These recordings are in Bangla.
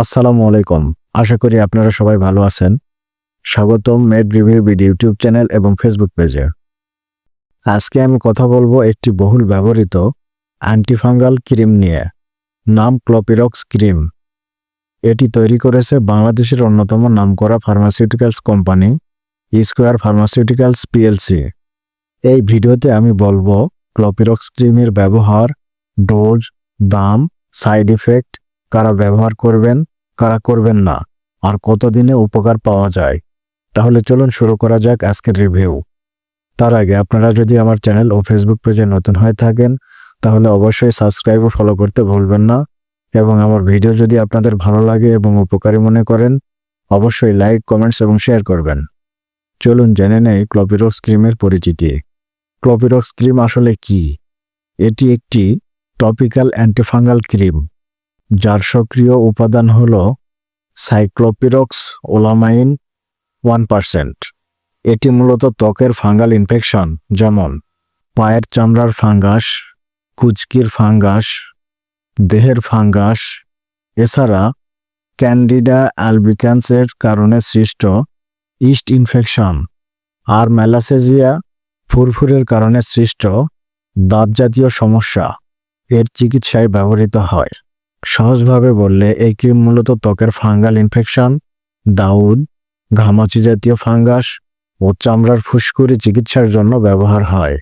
আসসালামু আলাইকুম। আশা করি আপনারা সবাই ভালো আছেন। স্বাগতম med review BD YouTube channel এবং ফেসবুক পেজে। আজকে আমি কথা বলব একটি বহুল ব্যবহৃত অ্যান্টিফাঙ্গাল ক্রিম নিয়ে, নাম ক্লোপিরক্স ক্রিম। এটি তৈরি করেছে বাংলাদেশের অন্যতম নামকরা pharmaceuticals company, Square pharmaceuticals PLC. এই ভিডিওতে আমি বলব ক্লোপিরক্স ক্রিমের ব্যবহার, ডোজ, দাম, সাইড ইফেক্ট কারা ব্যবহার করবেন, কারা করবেন না, আর কতদিনে উপকার পাওয়া যায়। তাহলে চলুন শুরু করা যাক আজকের রিভিউ। তার আগে আপনারা যদি আমার চ্যানেল ও ফেসবুক পেজে নতুন হয়ে থাকেন, তাহলে অবশ্যই সাবস্ক্রাইব ও ফলো করতে ভুলবেন না এবং আমার ভিডিও যদি আপনাদের ভালো লাগে এবং উপকারী মনে করেন, অবশ্যই লাইক কমেন্টস এবং শেয়ার করবেন। চলুন জেনে নেই ক্লোপিরক্স ক্রিমের পরিচিতি। ক্লোপিরক্স ক্রিম আসলে কি? এটি একটি টপিক্যাল অ্যান্টিফাঙ্গাল ক্রিম যার সক্রিয় উপাদান হল সাইক্লোপিরক্স ওলামাইন ওয়ান পারসেন্ট। এটি মূলত ত্বকের ফাঙ্গাল ইনফেকশন, যেমন পায়ের চামড়ার ফাঙ্গাস কুচকির ফাঙ্গাস, দেহের ফাঙ্গাস, এছাড়া ক্যান্ডিডা অ্যালবিকান্সের কারণে সৃষ্ট ইস্ট ইনফেকশন, আর ম্যালাসেজিয়া ফুরফুরের কারণে সৃষ্ট দাঁতজাতীয় সমস্যা। এর চিকিৎসায় ব্যবহৃত হয়। সহজভাবে বললে, এই ক্রিম মূলত ত্বকের ফাঙ্গাল ইনফেকশন? দাউদ, ঘামাচি জাতীয় ফাঙ্গাস ও চামড়ার ফুসকুড়ি চিকিৎসার জন্য ব্যবহার হয়।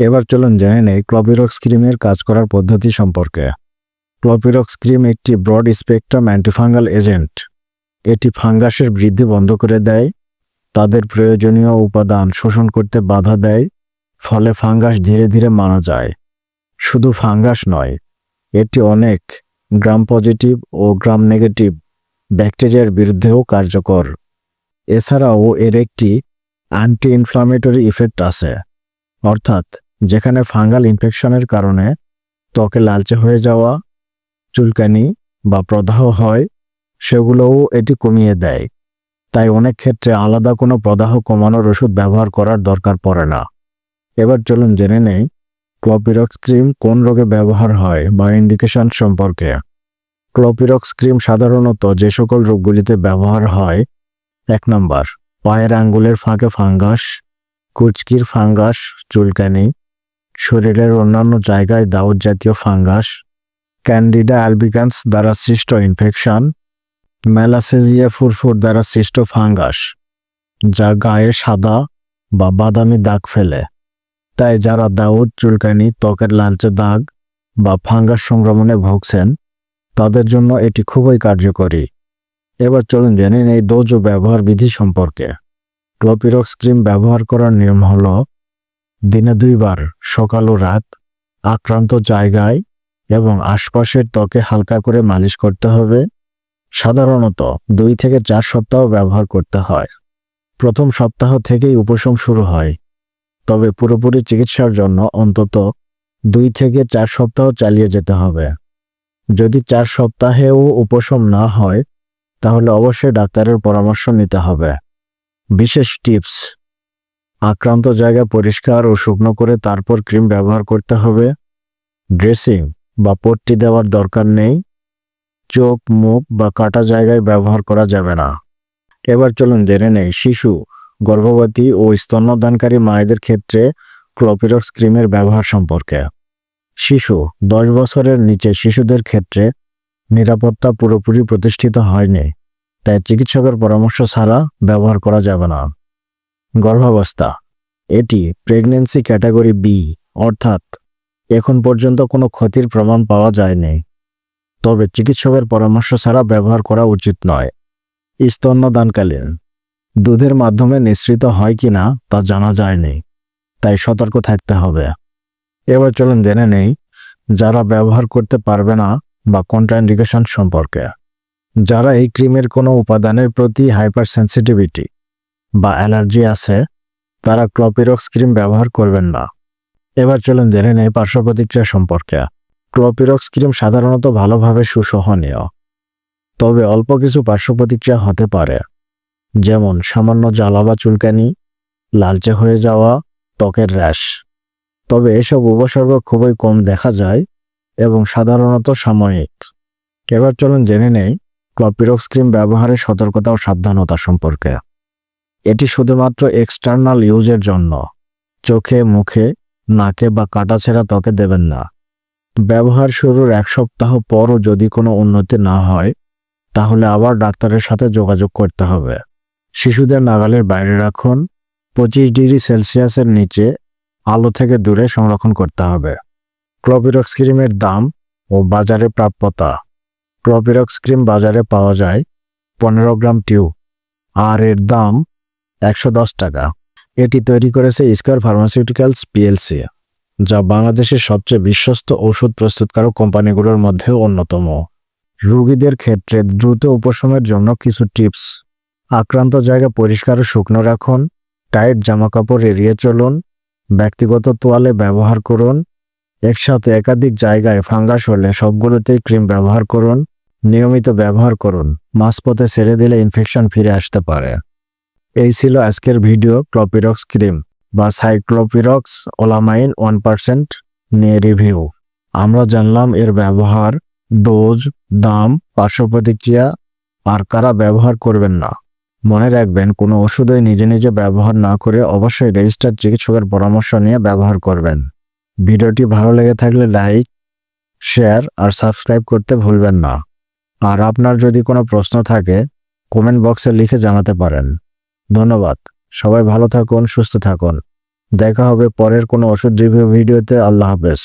এবার চলুন জেনে নেই ক্লোপিরক্স ক্রিমের কাজ করার পদ্ধতি সম্পর্কে। ক্লোপিরক্স ক্রিম একটি ব্রড স্পেকট্রাম অ্যান্টিফাঙ্গাল এজেন্ট। এটি ফাঙ্গাসের বৃদ্ধি বন্ধ করে দেয়, তাদের প্রয়োজনীয় উপাদান শোষণ করতে বাধা দেয়, ফলে ফাঙ্গাস ধীরে ধীরে মারা যায়। শুধু ফাঙ্গাস নয়, এটি অনেক গ্রাম পজিটিভ ও গ্রাম নেগেটিভ ব্যাকটেরিয়ার বিরুদ্ধেও কার্যকর। এছাড়াও এর একটি অ্যান্টি ইনফ্লামেটরি ইফেক্ট আছে, অর্থাৎ যেখানে ফাঙ্গাল ইনফেকশনের কারণে ত্বকে লালচে হয়ে যাওয়া, চুলকানি বা প্রদাহ হয়, সেগুলোও এটি কমিয়ে দেয়। তাই অনেক ক্ষেত্রে আলাদা কোনো প্রদাহ কমানোর ওষুধ ব্যবহার করার দরকার পড়ে না। এবার চলুন জেনে নেই ক্লোপিরক্স ক্রিম কোন রোগে ব্যবহার হয় বা ইন্ডিকেশন সম্পর্কে? ক্লোপিরক্স ক্রিম সাধারণত যে সকল রোগগুলিতে ব্যবহার হয়, এক নম্বর, পায়ের আঙ্গুলের ফাঁকে ফাঙ্গাস, কুচকির ফাঙ্গাস, চুলকানি, শরীরের অন্যান্য জায়গায় দাউদ জাতীয় ফাঙ্গাস ক্যান্ডিডা অ্যালবিকান্স দ্বারা সৃষ্ট ইনফেকশন ম্যালাসেজিয়া ফুরফুর দ্বারা সৃষ্ট ফাঙ্গাস, যা গায়ে সাদা বা বাদামি দাগ ফেলে। তাই যারা দাউদ চুলকানি ত্বকের লালচে দাগ বা ফাঙ্গাস সংক্রমণে ভুগছেন, তাদের জন্য এটি খুবই কার্যকরী। এবার চলুন জেনে নেই ডোজ ও ব্যবহার বিধি সম্পর্কে। ক্লোপিরক্স ক্রিম ব্যবহার করার নিয়ম হল, দিনে দুইবার, সকাল ও রাত, আক্রান্ত জায়গায় এবং আশপাশের ত্বকে হালকা করে মালিশ করতে হবে। সাধারণত দুই থেকে চার সপ্তাহ ব্যবহার করতে হয়। প্রথম সপ্তাহ থেকেই উপশম শুরু হয়। তবে পুরোপুরি চিকিৎসার জন্য অন্তত দুই থেকে চার সপ্তাহ চালিয়ে যেতে হবে। যদি চার সপ্তাহেও উপশম না হয়, তাহলে অবশ্যই ডাক্তারের পরামর্শ নিতে হবে। বিশেষ টিপস, আক্রান্ত জায়গা পরিষ্কার ও শুকনো করে তারপর ক্রিম ব্যবহার করতে হবে। ড্রেসিং বা পট্টি দেওয়ার দরকার নেই। চোখ, মুখ বা কাটা জায়গায় ব্যবহার করা যাবে না। এবার চলুন জেনে নেই, শিশু গর্ভবতী ও স্তন্যদানকারী মায়েদের ক্ষেত্রে ক্লোপিরক্স ক্রিমের ব্যবহার সম্পর্কে। শিশু, দশ বছরের নিচে শিশুদের ক্ষেত্রে নিরাপত্তা পুরোপুরি প্রতিষ্ঠিত হয়নি, তাই চিকিৎসকের পরামর্শ ছাড়া ব্যবহার করা যাবে না। গর্ভাবস্থা, এটি প্রেগন্যান্সি ক্যাটাগরি বি, অর্থাৎ এখন পর্যন্ত কোনো ক্ষতির প্রমাণ পাওয়া যায়নি। তবে চিকিৎসকের পরামর্শ ছাড়া ব্যবহার করা উচিত নয়। স্তন্যদানকালীন দুধের মাধ্যমে নিঃসৃত হয় কি না তা জানা যায়নি তাই সতর্ক থাকতে হবে। এবার চলুন জেনে নেই, যারা ব্যবহার করতে পারবে না বা কন্ট্রাইন্ডিকেশন সম্পর্কে। যারা এই ক্রিমের কোনো উপাদানের প্রতি হাইপার সেন্সিটিভিটি বা অ্যালার্জি আছে, তারা ক্লোপিরক্স ক্রিম ব্যবহার করবেন না। এবার চলুন জেনে নেই পার্শ্ব প্রতিক্রিয়া সম্পর্কে। ক্লোপিরক্স ক্রিম সাধারণত ভালোভাবে সুসহনীয়। তবে অল্প কিছু পার্শ্ব প্রতিক্রিয়া হতে পারে। যেমন সামান্য জ্বালা বা চুলকানি, লালচে হয়ে যাওয়া, ত্বকের র্যাশ। তবে এসব উপসর্গ খুবই কম দেখা যায় এবং সাধারণত সাময়িক। এবার চলুন জেনে নেই ক্লপিরক্স ক্রিম ব্যবহারে সতর্কতা ও সাবধানতা সম্পর্কে। এটি শুধুমাত্র এক্সটার্নাল ইউজের জন্য। চোখে, মুখে, নাকে বা কাটাছেঁড়া ত্বকে দেবেন না। ব্যবহার শুরুর এক সপ্তাহ পরও যদি কোনো উন্নতি না হয়, তাহলে আবার ডাক্তারের সাথে যোগাযোগ করতে হবে। শিশুদের নাগালের বাইরে রাখুন। পঁচিশ ডিগ্রি সেলসিয়াসের নিচে আলো থেকে দূরে সংরক্ষণ করতে হবে। ক্লোপিরক্স ক্রিমের দাম ও বাজারে প্রাপ্যতা। ক্লোপিরক্স ক্রিম বাজারে পাওয়া যায় পনেরো গ্রাম টিউব আর এর দাম একশো দশ টাকা। এটি তৈরি করেছে স্কয়ার ফার্মাসিউটিক্যালস পিএলসি, যা বাংলাদেশের সবচেয়ে বিশ্বস্ত ওষুধ প্রস্তুতকারক কোম্পানিগুলোর মধ্যে অন্যতম। রোগীদের ক্ষেত্রে দ্রুত উপশমের জন্য কিছু টিপস। আক্রান্ত জায়গা পরিষ্কার ও শুকনো রাখুন, টাইট জামাকাপড় এড়িয়ে চলুন, ব্যক্তিগত তোয়ালে ব্যবহার করুন, একসাথে একাধিক জায়গায় ফাঙ্গাস হলে সবগুলোতেই ক্রিম ব্যবহার করুন, নিয়মিত ব্যবহার করুন, মাঝপথে ছেড়ে দিলে ইনফেকশন ফিরে আসতে পারে। এই ছিল আজকের ভিডিও ক্লোপিরক্স ক্রিম বা সাইক্লোপিরক্স ওলামাইন ওয়ান পার্সেন্ট নিয়ে রিভিউ। আমরা জানলাম এর ব্যবহার, ডোজ, দাম পার্শ্ব প্রতিক্রিয়া আর কারা ব্যবহার করবেন না। মনে রাখবেন, কোনো ওষুধই নিজে নিজে ব্যবহার না করে অবশ্যই রেজিস্টার্ড চিকিৎসকের পরামর্শ নিয়ে ব্যবহার করবেন। ভিডিওটি ভালো লেগে থাকলে লাইক, শেয়ার আর সাবস্ক্রাইব করতে ভুলবেন না। আর আপনার যদি কোনো প্রশ্ন থাকে, কমেন্ট বক্সে লিখে জানাতে পারেন। ধন্যবাদ। সবাই ভালো থাকুন, সুস্থ থাকুন। দেখা হবে পরের কোনো ওষুধ রিভিউ ভিডিওতে। আল্লাহ হাফেজ।